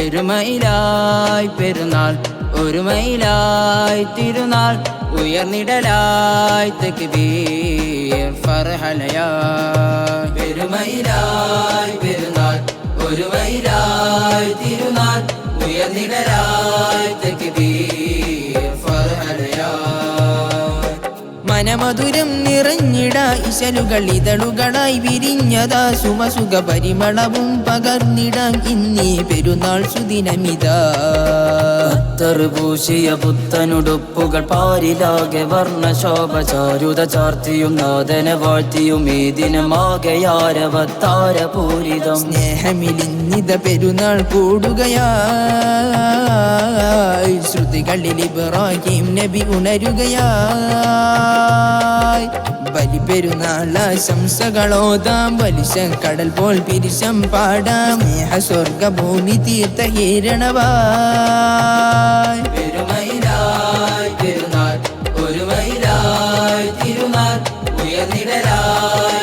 പെരുമയിലായി പെരുന്നാൾ ഒരുമയിലായി തിരുനാൾ ഉയർന്നിടലായി തെക്ക് ഫർഹലയായി പെരുമയിലായി പെരുന്നാൾ ഒരുമയിലായി തിരുനാൾ ഉയർന്നിടലായി തക്ബീർ മനമധുരം നിറഞ്ഞിട ഇശലുകൾ ഇതളുകളായി വിരിഞ്ഞതാ സുമസുഖ പരിമളവും പകർന്നിടാം ഇന്നീ പെരുന്നാൾ സുദിനമിതാ. തെറുപൂശിയ പുത്തനുടുപ്പുകൾ പാരിലാകെ വർണശോഭ ചാരുത ചാർത്തിയും നാദന വാഴ്ത്തിയും ഈ ദിനമാകയാരവത്താരപൂരിതം സ്നേഹമിലിന്നിത പെരുന്നാൾ കൂടുകയായി ശ്രുതികളിൽ ഇബ്രാഹിം നബി ഉണരുകയായി. ആശംസകളോതാം വലിശ കടൽ പോൽ പിരിശം പാടാം. സ്നേഹ സ്വർഗഭൂമി തീർത്ഥ ഹീരണവായി പെരുമയിലായി തിരുനാൾ ഒരുമയിലായി തിരുനാൾ ഉയർന്നിടലായി